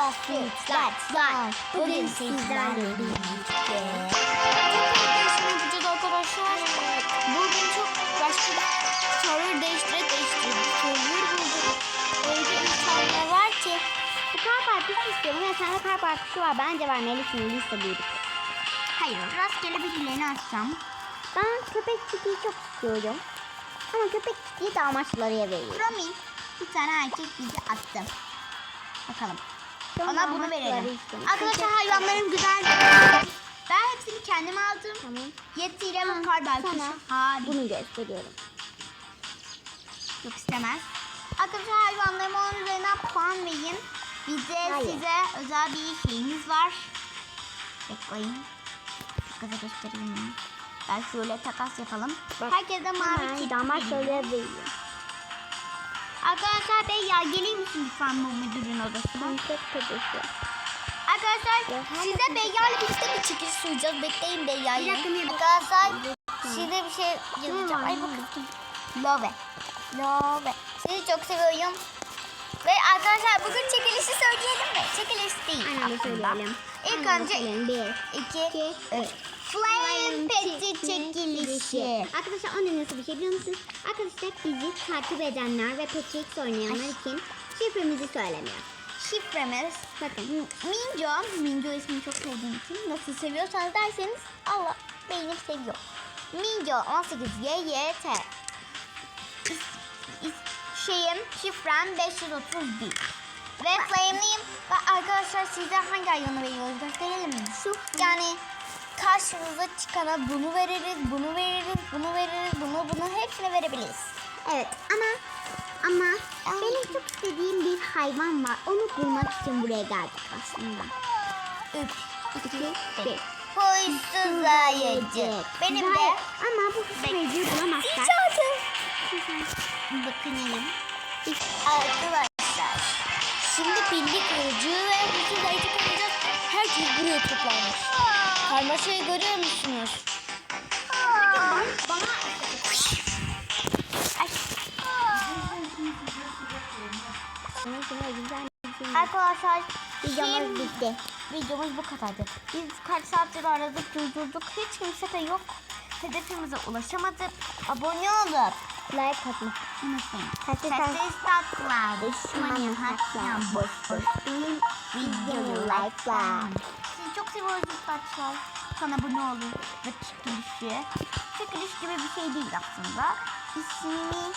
basitler var. Bugün sizlerle birlikte. Yapacağız arkadaşlar. Bugün çok başka bir server değiştire değiştire bir bulduk. Öyle insanlar var ki. Bu kar parkuru istiyorum ve sende kar parkuru var. Bence vermelisin liste büyüdük. Hayır rastgele birilerini açacağım. Ben köpek çikiyi çok istiyorum. Ama köpek çikiyi de amaçlarıya veriyorum. Promi bir tane erkek bizi attı. Bakalım. Ona bunu verelim. Arkadaşlar hayvanların güzel. Ben hepsini kendim aldım. Tamam. Yetiyle ve kar belki Sana harika. bunu gösteriyorum. Yok istemez. Arkadaşlar hayvanlarıma 10 üzerinden puan verin. Bize Hayır. size özel bir şeyimiz var. Bekleyin. Kıza göstereyim? Ben şöyle takas yapalım. Bak, Herkese mavi kit vereyim. şöyle veriyor. Arkadaşlar bey ya gelir misin lütfen bu müdürün odasına? Konsept tadısı. Arkadaşlar Ya, size Beyyar'la birlikte bir çekiliş sunacağız. Bekleyin dakika. Arkadaşlar size bir şey yazacağım. Ay bakın. Love. Love. Sizi çok seviyorum. Ve arkadaşlar bugün çekilişi söyleyelim mi? Çekiliş değil Aynen aslında. söyleyelim. İlk Aynen önce söyleyelim. Bir. 2, İki, 3. Flame Peti çekilişi. Arkadaşlar onun nasıl bir şey biliyor musunuz? Arkadaşlar bizi takip edenler ve Patrix oynayanlar için şifremizi söylemiyor. Şifremiz Bakın. Minjo. Minjo ismini çok sevdiğim için nasıl seviyorsanız derseniz Allah beynim seviyor. Minjo 18 YYT. Şeyim şifrem 531. Ve flame'liyim. Ve arkadaşlar size hangi hayvanı veriyoruz gösterelim mi? Şu yani karşımıza çıkana bunu veririz, bunu veririz, bunu veririz, bunu bunu hepsini verebiliriz. Evet ama ama benim çok istediğim bir hayvan var. Onu bulmak için buraya geldik aslında. 3, İki, bir. Huysuz ayıcı. Benim de Hayır, Ama bu sayıcıyı bulamazsak. İcadı. Bakınayım. Arkadaşlar. Şimdi birlik ayıcı ve huysuz ayıcı koyacağız. Herkes buraya toplanmış. Karmaşayı görüyor musunuz? Bana, bana. Arkadaşlar Videomuz bitti. videomuz bu kadardı. Biz kaç saattir aradık durdurduk. Hiç kimse de yok. Hedefimize ulaşamadık. Abone olup Like atmak. unutmayın. Sessiz tatlılar. Düşmanın hakla boş boş. Videoyu like'la. Seviyoruz arkadaşlar. Sana abone olun ve çekilişi. Çekiliş gibi bir şey değil aslında. İsmini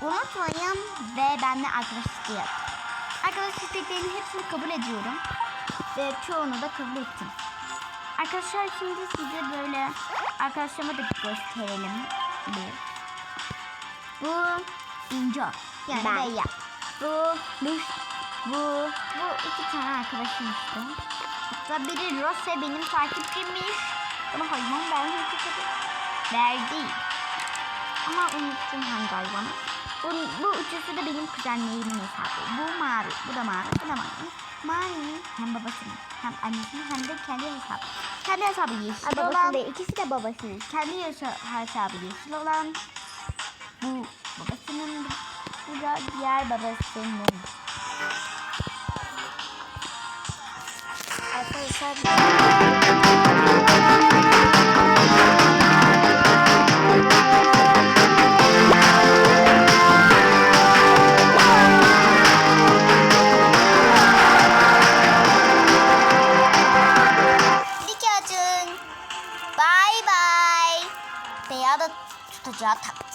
unutmayın ve benimle arkadaş isteyin. Arkadaş isteklerinin hepsini kabul ediyorum. Ve çoğunu da kabul ettim. Arkadaşlar şimdi size böyle arkadaşlarıma da gösterelim. Bir. Bu İnco. Yani Ben. Bu Luş. Bu, bu iki tane arkadaşım işte. Hatta biri Rose benim takipçimmiş. Ama hayvan tabii. Verdi. Ama unuttum hangi hayvanı. Bu, bu üçüsü de benim kuzenlerimin hesabı. Bu mavi, bu da mavi, bu da mavi. Mavi'nin hem babasının hem annesinin hem de kendi hesabı. Kendi hesabı yeşil Aa, olan, değil. İkisi de babasının. kendi hesabı yeşil olan. Bu babasının, bu da diğer babasının. arkadaşlar. Bay bay. Veya da tutacağı tak.